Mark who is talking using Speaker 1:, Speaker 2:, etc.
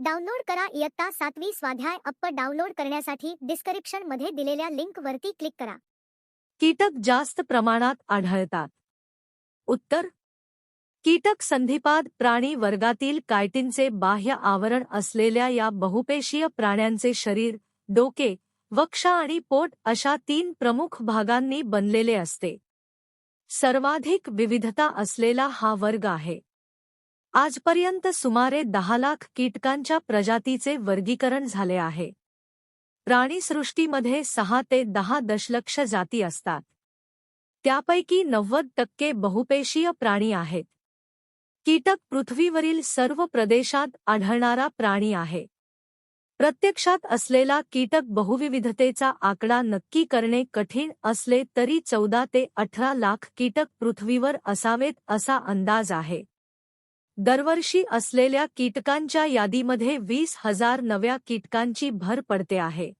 Speaker 1: Download करा इयत्ता सातवी स्वाध्याय अप्प डाउनलोड करण्यासाठी डिस्क्रिप्शन मध्ये दिलेल्या लिंक वरती क्लिक करा.
Speaker 2: कीटक जास्त प्रमाणात आढळतात. उत्तर. कीटक संधिपाद प्राणी वर्गातील कायटिनचे बाह्य आवरण असलेल्या या बहुपेशीय प्राण्यांचे शरीर, डोके, वक्षा आणि पोट अशा तीन प्रमुख भागांनी बनलेले असते. सर्वाधिक विविधता असलेला हा वर्ग आहे. आजपर्यंत सुमारे दहा लाख कीटकांच्या प्रजातीचे वर्गीकरण झाले आहे. प्राणीसृष्टीमध्ये सहा ते दहा दशलक्ष जाती असतात. त्यापैकी नव्वद टक्के बहुपेशीय प्राणी आहेत. कीटक पृथ्वीवरील सर्व प्रदेशात आढळणारा प्राणी आहे. प्रत्यक्षात असलेला कीटक बहुविविधतेचा आकडा नक्की करणे कठीण असले तरी चौदा ते अठरा लाख कीटक पृथ्वीवर असावेत असा अंदाज आहे. दरवर्षी असलेल्या कीटकांच्या यादीमध्ये वीस हजार नव्या कीटकांची भर पडते आहे.